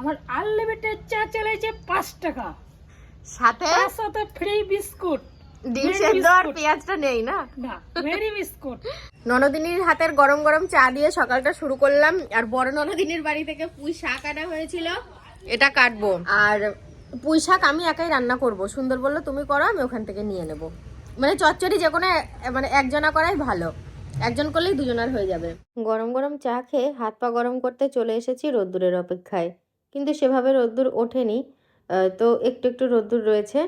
আমার আনলিমিটেড চা চলেছে পাঁচ টাকা। সাথে সাথে ফ্রি বিস্কুট ডিম সেদ্ধ আর পেঁয়াজটা নেই না? না ভেরি বিস্কুট। ননদিনীর হাতের গরম গরম চা দিয়ে সকালটা শুরু করলাম আর বড় ননদিনীর বাড়ি থেকে পুঁই শাক আনা হয়েছিল। এটা কাটবো। আর পুঁই শাক আমি একাই রান্না করব। সুন্দর বলল তুমি করো আমি ওখান থেকে নিয়ে নেব। মানে চচ্চড়ি যে কোনো মানে একজনা করাই ভালো। একজন করলেই দুজনার হয়ে যাবে। গরম গরম চা খেয়ে হাত পা গরম করতে চলে এসেছি রোদ্দুরের অপেক্ষায়। কিন্তু সেভাবে রোদ্দুর ওঠেনি। তো একটু একটু রোদ্দুর রয়েছে।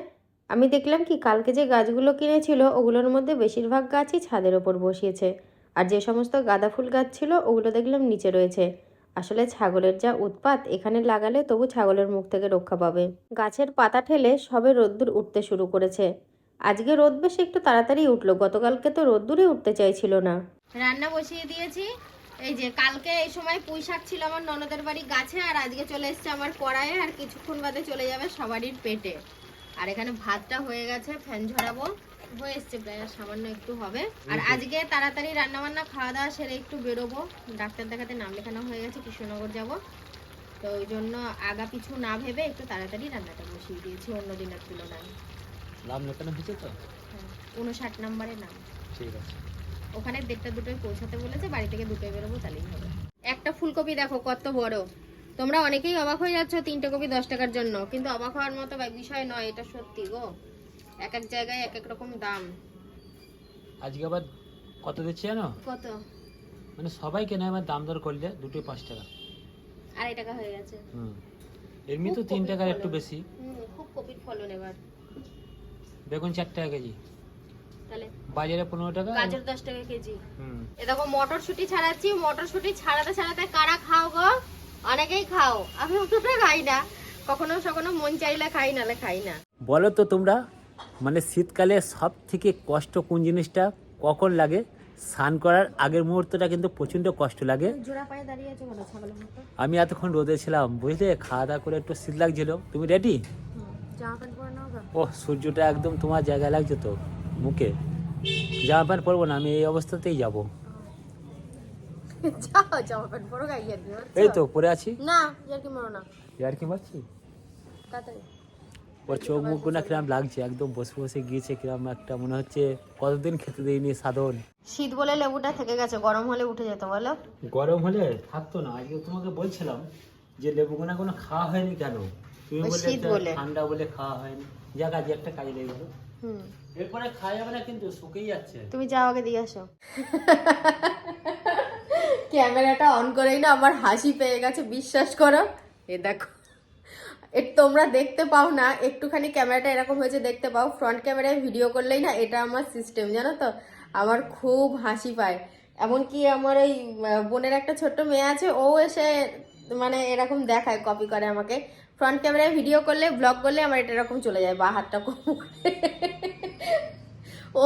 আমি দেখলাম কি, কালকে যে গাছগুলো কিনেছিল, ওগুলোর মধ্যে বেশিরভাগ গাছই ছাদের ওপর বসিয়েছে। আর যে সমস্ত গাঁদা ফুল গাছ ছিল, ওগুলো দেখলাম নিচে রয়েছে। আসলে ছাগলের যা উৎপাত, এখানে লাগালে তবু ছাগলের মুখ থেকে রক্ষা পাবে। গাছের পাতা ঠেলে সবে রোদ্দুর উঠতে শুরু করেছে। আজকে রোদ বেশ একটু তাড়াতাড়ি উঠল, গতকালকে তো রোদ্দুরই উঠতে চাইছিল না। রান্না বসিয়ে দিয়েছি। এই যে কালকে এই সময় পুঁই শাক ছিল আমার ননদের বাড়ি গাছে আর আজকে চলে এসছে আমার কড়াইয়ে আর কিছুক্ষণ বাদে চলে যাবে সবারই পেটে। আর এখানে ভাতটা হয়ে গেছে ফ্যান ঝরাবো। হয়ে এসছে প্রায় সামান্য একটু হবে। আর আজকে তাড়াতাড়ি রান্না বান্না খাওয়া দাওয়া সেরে একটু বেরোবো। ডাক্তার দেখাতে নাম লেখানো হয়ে গেছে কৃষ্ণনগর যাব। তো ওই জন্য আগা পিছু না ভেবে একটু তাড়াতাড়ি রান্নাটা বসিয়ে দিয়েছি অন্য দিনের তুলনায়। লাভ লেখানো হয়েছে তো? হ্যাঁ, উনষাট নম্বরে নাম। ঠিক আছে। ওখানে দেড়টা দুটোয় পৌঁছাতে বলেছে বাড়ি থেকে দুটোয় বেরোবো তাহলেই হবে। একটা ফুলকপি দেখো কত বড়। তোমরা অনেকেই অবাক হয়ে যাচ্ছ তিনটে কপি দশ টাকার জন্য কিন্তু অবাক হওয়ার মতো বিষয় নয় এটা সত্যি গো। এক এক জায়গায় এক এক রকম দাম। আজকে আবার কত দিচ্ছে জানো? কত? মানে সবাই কেনে আমার দাম দর করলে দুটোই পাঁচ টাকা? আড়াই টাকা হয়ে গেছে। হুম। এমনি তো তিন টাকার একটু বেশি। হুম খুব কপির ফলন এবার। বেগুন চার টাকা কেজি। তাহলে। বাজারে পনেরো টাকা? গাজর দশ টাকা কেজি। হুম। এ দেখো মটরশুটি ছাড়াচ্ছি মটরশুটি ছাড়াতে ছাড়াতে কারা খাও গো? অনেকেই খাও। আমি অতটা খাই না। কখনো সখনো মন চাইলে খাই নালে খাই না। বলো তো তোমরা মানে শীতকালে সব থেকে কষ্ট কোন জিনিসটা? কখন লাগে? স্নান করার আগের মুহূর্তটা কিন্তু প্রচণ্ড কষ্ট লাগে। আমি এতক্ষণ রোদে ছিলাম বুঝলে? খাওয়া দাওয়া করে একটু শীত লাগছিল। তুমি রেডি ও সূর্যটা একদম তোমার জায়গায় লাগছে তো। মুখে জামা প্যান্ট পরবো না আমি এই অবস্থাতেই যাব। জামা প্যান্ট পরো গা ইয়ার এই তো পরে আছি। না ইয়ার কি মারো না। আর কি মারছি? তাড়াতাড়ি। ওর চোখ মুখগুলো কিরম লাগছে একদম বসে বসে গিয়েছে কিরম একটা মনে হচ্ছে কতদিন খেতে দেয়নি সাধন। শীত বলে লেবুটা থেকে গেছে গরম হলে উঠে যেত বলো। গরম হলে থাকতো না আজকে তোমাকে বলছিলাম যে লেবুগুনা কোনো খাওয়া হয়নি কেন? তুমি শীত বলে। ঠান্ডা বলে খাওয়া হয়নি। একটা কাজে লেগে গেলো। হুম। এরপরে খাওয়া যাবে না কিন্তু শুকিয়ে যাচ্ছে। তুমি যাও আগে দিয়ে আসো। ক্যামেরাটা অন করেই না আমার হাসি পেয়ে গেছে বিশ্বাস করো। এ দেখো এ তোমরা দেখতে পাও না একটুখানি ক্যামেরাটা এরকম হয়েছে দেখতে পাও। ফ্রন্ট ক্যামেরায় ভিডিও করলেই না এটা আমার সিস্টেম জানো তো? আমার খুব হাসি পায়। এমনকি আমার এই আহ, বোনের একটা ছোট্ট মেয়ে আছে ও এসে মানে এরকম দেখায় কপি করে আমাকে। ফ্রন্ট ক্যামেরায় ভিডিও করলে ব্লগ করলে আমার এটা এরকম চলে যায়, বা হাতটা কম ও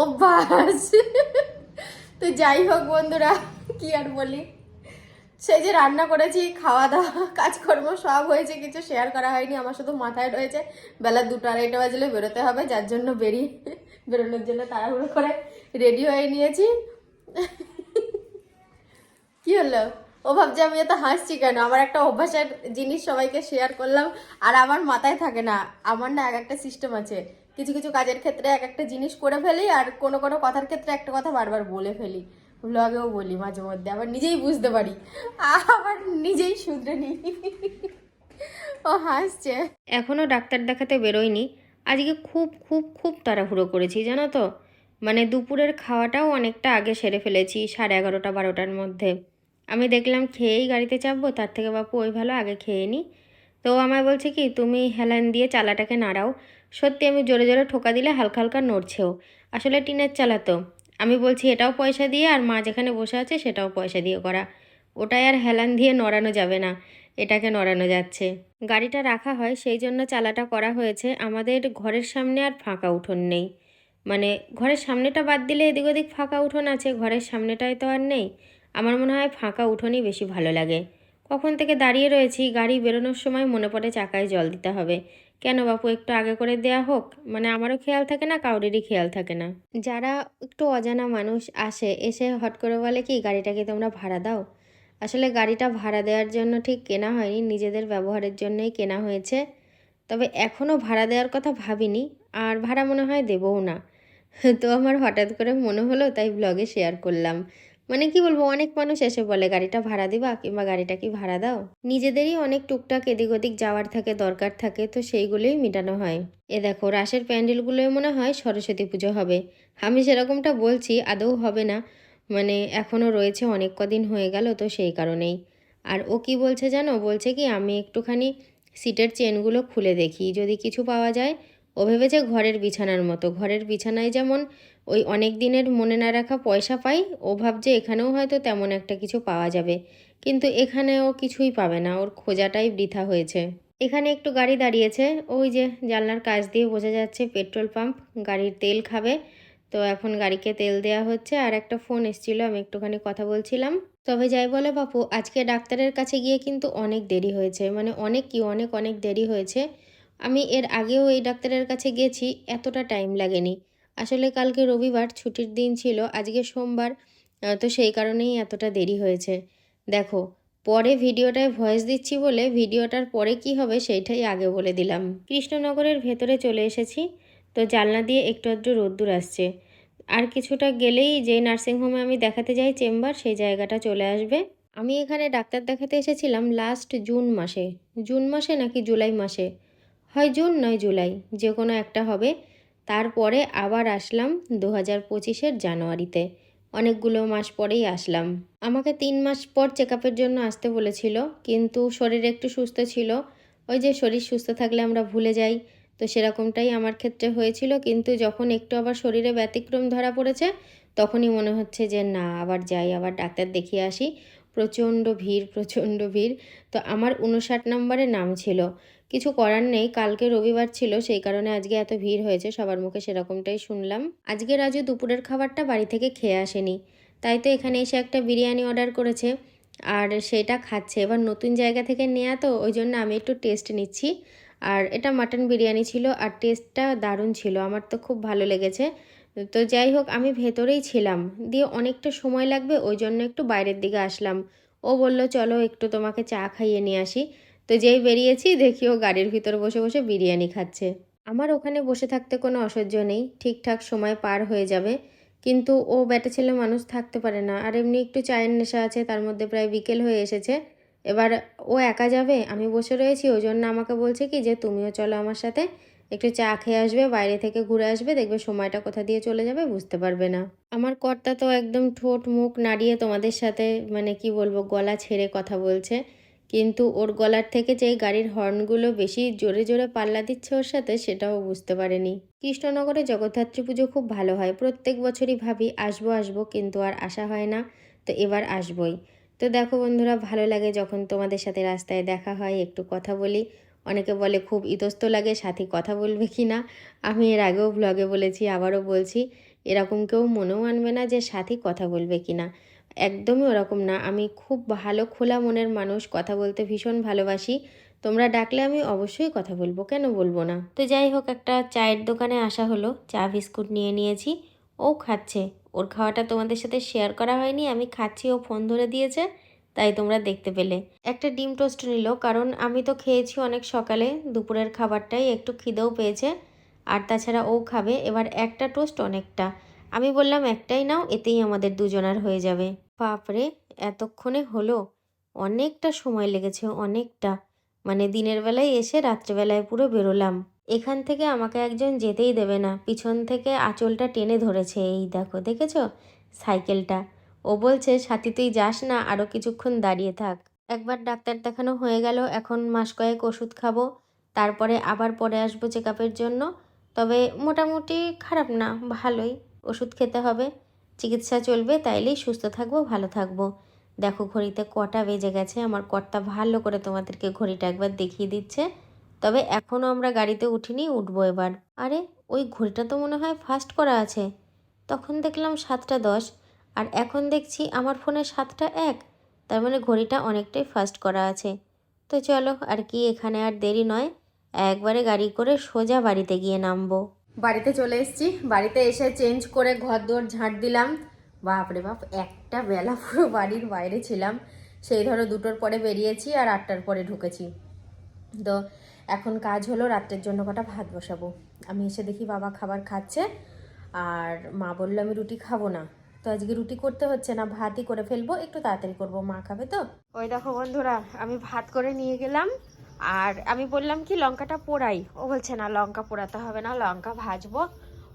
তো যাই হোক বন্ধুরা, কি আর বলি। সেই যে রান্না করেছি খাওয়া দাওয়া কাজকর্ম সব হয়েছে, কিছু শেয়ার করা হয়নি, আমার শুধু মাথায় রয়েছে, বেলা দুটো আড়াইটা বাজলে বেরোতে হবে, যার জন্য বেরিয়ে বেরোনোর জন্য তাড়াহুড়ো করে রেডি হয়ে নিয়েছি। কি হলো? ও ভাবছে আমি এত হাসছি কেন? আমার একটা অভ্যাসের জিনিস সবাইকে শেয়ার করলাম, আর আমার মাথায় থাকে না, আমার না এক একটা সিস্টেম আছে। কিছু কিছু কাজের ক্ষেত্রে এক একটা জিনিস করে ফেলি, আর কোনো কোনো কথার ক্ষেত্রে একটা কথা বারবার বলে ফেলি। ব্লগেও বলি মাঝে মধ্যে, আবার নিজেই বুঝতে পারি। আবার নিজেই শুধরে নিই। ও হাসছে। এখনও ডাক্তার দেখাতে বেরোয়নি। আজকে খুব খুব খুব তাড়াহুড়ো করেছি, জানো তো? মানে দুপুরের খাওয়াটাও অনেকটা আগে সেরে ফেলেছি, সাড়ে এগারোটা, বারোটার মধ্যে। আমি দেখলাম খেয়েই গাড়িতে চাপবো, তার থেকে বাপু ওই ভালো, আগে খেয়ে নি। তো আমায় বলছে কি, তুমি হেলান দিয়ে চালাটাকে নাড়াও। সত্যি আমি জোরে জোরে ঠোকা দিলে হালকা হালকা নড়ছেও। আসলে টিনের চালা তো। আমি বলছি, এটাও পয়সা দিয়ে, আর মা যেখানে বসে আছে সেটাও পয়সা দিয়ে করা। ওটাই আর হেলান দিয়ে নড়ানো যাবে না, এটাকে নড়ানো যাচ্ছে। গাড়িটা রাখা হয়, সেই জন্য চালাটা করা হয়েছে। আমাদের ঘরের সামনে আর ফাঁকা উঠোন নেই। মানে ঘরের সামনেটা বাদ দিলে এদিক ওদিক ফাঁকা উঠোন আছে, ঘরের সামনেটায় তো আর নেই। আমার মনে হয় ফাঁকা উঠোনই বেশি ভালো লাগে। কখন থেকে দাঁড়িয়ে রয়েছি, গাড়ি বেরোনোর সময় মনে পড়ে চাকায় জল দিতে হবে। কেন বাপু, একটু আগে করে দেয়া হোক? মানে আমারও খেয়াল থাকে না, কাউরেরই খেয়াল থাকে না। যারা একটু অজানা মানুষ আসে, এসে হট করে বলে কি, গাড়িটাকে তোমরা ভাড়া দাও? আসলে গাড়িটা ভাড়া দেওয়ার জন্য ঠিক কেনা হয়নি, নিজেদের ব্যবহারের জন্যই কেনা হয়েছে। তবে এখনও ভাড়া দেওয়ার কথা ভাবিনি, আর ভাড়া মনে হয় দেবও না। তো আমার হঠাৎ করে মনে হলো, তাই ব্লগে শেয়ার করলাম। মানে কি বলব, অনেক মানুষ এসে বলে, গাড়িটা ভাড়া দিবা কিংবা গাড়িটা কি ভাড়া দাও। নিজেদেরই অনেক টুকটাক এদিক ওদিক যাওয়ার থাকে, দরকার থাকে, তো সেইগুলোই মেটানো হয়। এ দেখো, রাসের প্যান্ডেলগুলোই মনে হয় সরস্বতী পুজো হবে। আমি সেরকমটা বলছি, আদৌ হবে না। মানে এখনও রয়েছে, অনেক কদিন হয়ে গেল, তো সেই কারণেই। আর ও কি বলছে জানো? বলছে কি, আমি একটুখানি সিটের চেনগুলো খুলে দেখি। যদি কিছু পাওয়া যায় ও ভেবেছে ঘরের বিছানার মতো। ঘরের বিছানায় যেমন ওই অনেক দিনের মনে না রাখা পয়সা পাই, ও ভাবছে এখানেও হয়তো তেমন একটা কিছু পাওয়া যাবে। কিন্তু এখানে ও কিছুই পাবে না, ওর খোঁজাটাই বৃথা হয়েছে। এখানে একটু গাড়ি দাঁড়িয়েছে, ওই যে জানলার কাজ দিয়ে বোঝা যাচ্ছে পেট্রোল পাম্প, গাড়ির তেল খাবে। তো এখন গাড়িকে তেল দেওয়া হচ্ছে, আর একটা ফোন এসেছিল, আমি একটুখানি কথা বলছিলাম। তবে যাই বলে বাপু, আজকে ডাক্তারের কাছে গিয়ে কিন্তু অনেক দেরি হয়েছে মানে অনেক কি, অনেক অনেক দেরি হয়েছে। আমি এর আগেও এই ডাক্তারের কাছে গেছি, এতটা টাইম লাগেনি। আসলে কালকে রবিবার ছুটির দিন ছিল, আজকে সোমবার তো সেই কারণেই এতটা দেরি হয়েছে। দেখো, পরে ভিডিওটায় ভয়েস দিচ্ছি বলে ভিডিওটার পরে কি হবে সেইটাই আগে বলে দিলাম। কৃষ্ণনগরের ভেতরে চলে এসেছি, তো জানলা দিয়ে একটু আধটু রোদ্দুর আসছে। আর কিছুটা গেলেই যে নার্সিংহোমে আমি দেখাতে যাই চেম্বার, সেই জায়গাটা চলে আসবে। আমি এখানে ডাক্তার দেখাতে এসেছিলাম লাস্ট জুন মাসে। জুন মাসে নাকি জুলাই মাসে? হয় জুন নয় জুলাই, যে কোনো একটা হবে। তারপরে আবার আসলাম দু হাজার পঁচিশের জানুয়ারিতে। অনেকগুলো মাস পরেই আসলাম। আমাকে তিন মাস পর চেক জন্য আসতে বলেছিল, কিন্তু শরীর একটু সুস্থ ছিল। ওই যে শরীর সুস্থ থাকলে আমরা ভুলে যাই। তো সেরকমটাই আমার ক্ষেত্রে হয়েছিল, কিন্তু যখন একটু আবার শরীরে ব্যতিক্রম ধরা পড়েছে, তখনই মনে হচ্ছে যে না, আবার যাই, আবার ডাক্তার দেখিয়ে আসি। প্রচণ্ড ভিড় প্রচণ্ড ভিড়। তো আমার উনষাট নম্বরে নাম ছিল। কিছু করার নেই, কালকে রবিবার ছিল, সেই কারণে আজকে এত ভিড় হয়েছে, সবার মুখে সেরকমটাই শুনলাম। আজকে রাজু দুপুরের খাবারটা বাড়ি থেকে খেয়ে আসেনি, তাই তো এখানে এসে একটা বিরিয়ানি অর্ডার করেছে, আর সেটা খাচ্ছে। এবার নতুন জায়গা থেকে নেওয়া তো, ওই জন্য আমি একটু টেস্ট নিচ্ছি। আর এটা মাটন বিরিয়ানি ছিল, আর টেস্টটা দারুণ ছিল, আমার তো খুব ভালো লেগেছে। তো যাই হোক, আমি ভেতরেই ছিলাম, দিয়ে অনেকটা সময় লাগবে, ওই জন্য একটু বাইরের দিকে আসলাম। ও বলল, চলো একটু তোমাকে চা খাইয়ে নিয়ে আসি। তো যেই বেরিয়েছি দেখি ও গাড়ির ভিতর বসে বসে বিরিয়ানি খাচ্ছে। আমার ওখানে বসে থাকতে কোনো অসহ্য নেই, ঠিকঠাক সময় পার হয়ে যাবে। কিন্তু ও ব্যাটা ছেলে মানুষ থাকতে পারে না, আর এমনি একটু চায়ের নেশা আছে, তার মধ্যে প্রায় বিকেল হয়ে এসেছে। এবার ও একা যাবে, আমি বসে রয়েছি, ওই জন্য আমাকে বলছে কি যে তুমিও চলো আমার সাথে, একটু চা খেয়ে আসবে, বাইরে থেকে ঘুরে আসবে, দেখবে সময়টা কোথা দিয়ে চলে যাবে, বুঝতে পারবে না। আমার কর্তা তো একদম ঠোঁট মুখ নাড়িয়ে তোমাদের সাথে মানে কি বলব, গলা ছেড়ে কথা বলছে। কিন্তু ওর গলার থেকে যে গাড়ির হর্নগুলো বেশি জোরে জোরে পাল্লা দিচ্ছে ওর সাথে, সেটাও বুঝতে পারেনি। কৃষ্ণনগরে জগদ্ধাত্রী পুজো খুব ভালো হয়। প্রত্যেক বছরই ভাবি, আসব আসব, কিন্তু আর আসা হয় না। তো এবার আসবই। তো দেখো বন্ধুরা, ভালো লাগে যখন তোমাদের সাথে রাস্তায় দেখা হয়, একটু কথা বলি। অনেকে বলে, খুব ইতস্ত লাগে, সাথী কথা বলবে কি না? আমি এর আগেও ব্লগে বলেছি, আবারও বলছি, এরকম কেউ মনেও আনবে না যে সাথী কথা বলবে কি না। একদমই ওরকম না। আমি খুব ভালো খোলা মনের মানুষ, কথা বলতে ভীষণ ভালোবাসি। তোমরা ডাকলে আমি অবশ্যই কথা বলব, কেন বলব না? তো যাই হোক, একটা চায়ের দোকানে আসা হলো, চা বিস্কুট নিয়ে নিয়েছি। ও খাচ্ছে। ওর খাওয়াটা তোমাদের সাথে শেয়ার করা হয়নি, আমি খাচ্ছি, ও ফোন ধরে দিয়েছে, তাই তোমরা দেখতে পেলে। একটা ডিম টোস্ট নিল, কারণ আমি তো খেয়েছি অনেক সকালে, দুপুরের খাবারটাই একটু খিদেও পেয়েছে, আর তাছাড়া ও খাবে, এবার একটা টোস্ট অনেকটা। আমি বললাম, একটাই নাও, এতেই আমাদের দুজনার হয়ে যাবে। বাপরে, এতক্ষণে হলো। অনেকটা সময় লেগেছে, অনেকটা। মানে দিনের বেলায় এসে রাত্রেবেলায় পুরো বেরোলাম। এখান থেকে আমাকে একজন যেতেই দেবে না। পিছন থেকে আঁচলটা টেনে ধরেছে। এই দেখো, দেখেছ? সাইকেলটা। ও বলছে, সাথী, তুই যাস না আরও কিছুক্ষণ দাঁড়িয়ে থাক। একবার ডাক্তার দেখানো হয়ে গেল, এখন মাস কয়েক ওষুধ খাব। তারপরে আবার পরে আসব চেক জন্য। তবে মোটামুটি খারাপ না, ভালোই। ওষুধ খেতে হবে। চিকিৎসা চলবে, তাইলেই সুস্থ থাকব, ভালো থাকব। দেখো, ঘড়িতে কটা বেজে গেছে, আমার কর্তা ভালো করে তোমাদেরকে ঘড়িটা একবার দেখিয়ে দিচ্ছে। তবে এখনও আমরা গাড়িতে উঠিনি, উঠবো এবার। আরে, ওই ঘড়িটা তো মনে হয় ফাস্ট করা আছে। তখন দেখলাম সাতটা দশ, আর এখন দেখছি আমার ফোনে সাতটা এক। তার মানে ঘড়িটা অনেকটাই ফাস্ট করা আছে। তো চলো, আর কি, এখানে আর দেরি নয়। একবারে গাড়ি করে সোজা বাড়িতে গিয়ে নামবো। বাড়িতে চলে এসেছি। বাড়িতে এসে চেঞ্জ করে ঘর দোর ঝাঁট দিলাম। বাপরে বাপ, একটা বেলা পুরো বাড়ির বাইরে ছিলাম। সেই ধরো দুটোর পরে বেরিয়েছি আর আটটার পরে ঢুকেছি। তো এখন কাজ হলো রাত্রের জন্য কটা ভাত বসাবো। আমি এসে দেখি বাবা খাবার খাচ্ছে আর মা বলল, আমি রুটি খাব না। তো আজকে রুটি করতে হচ্ছে না, ভাতই করে ফেলব। একটু তাড়াতাড়ি করব, মা খাবে তো? ওই দেখো বন্ধুরা, আমি ভাত করে নিয়ে গেলাম। আর আমি বললাম কি, লঙ্কাটা পোড়াই। ও বলছে, না, লঙ্কা পোড়াতে হবে না, লঙ্কা ভাজবো।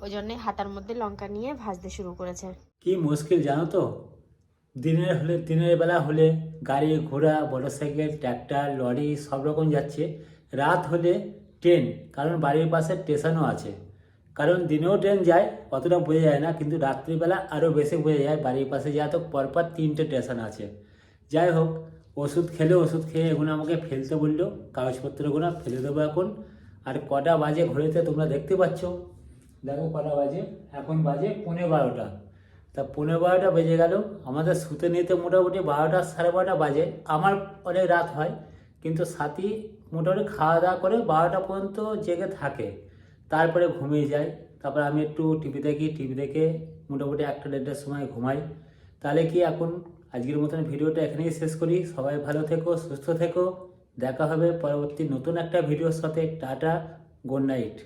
ওই জন্যই হাতার মধ্যে লঙ্কা নিয়ে ভাজতে শুরু করেছে। কি মুশকিল জানো তো? দিনের হলে, দিনের বেলা হলে গাড়ি, ঘোড়া, মোটরসাইকেল, ট্র্যাক্টর, লরি সব রকম যাচ্ছে। রাত হলে ট্রেন, কারণ বাড়ির পাশে স্টেশনও আছে। কারণ দিনেও ট্রেন যায়, অতটা বোঝা যায় না, কিন্তু রাত্রিবেলা আরও বেশি বোঝা যায়। বাড়ির পাশে যা তো পরপর তিনটে স্টেশন আছে। যাই হোক ওষুধ খেলে ওষুধ খেয়ে এগুলো আমাকে ফেলতে বলল, কাগজপত্রগুলো ফেলে দেবো এখন। আর কটা বাজে ঘড়িতে তোমরা দেখতে পাচ্ছ। দেখো কটা বাজে, এখন বাজে পনেরো বারোটা। তা পনেরো বারোটা বেজে গেল, আমাদের শুতে নিতে মোটামুটি বারোটা সাড়ে বারোটা বাজে। আমার অনেক রাত হয়, কিন্তু সাথী মোটামুটি খাওয়া দাওয়া করে বারোটা পর্যন্ত জেগে থাকে। তারপরে ঘুমিয়ে যায়। তারপরে আমি একটু টিভি দেখি, টিভি দেখে মোটামুটি একটা দেড়টার সময় ঘুমাই। তাহলে কি এখন আজকের মতন ভিডিওটা এখানেই শেষ করি। সবাই ভালো থেকো, সুস্থ থেকো। দেখা হবে পরবর্তী নতুন একটা ভিডিওর সাথে। Tata, good night.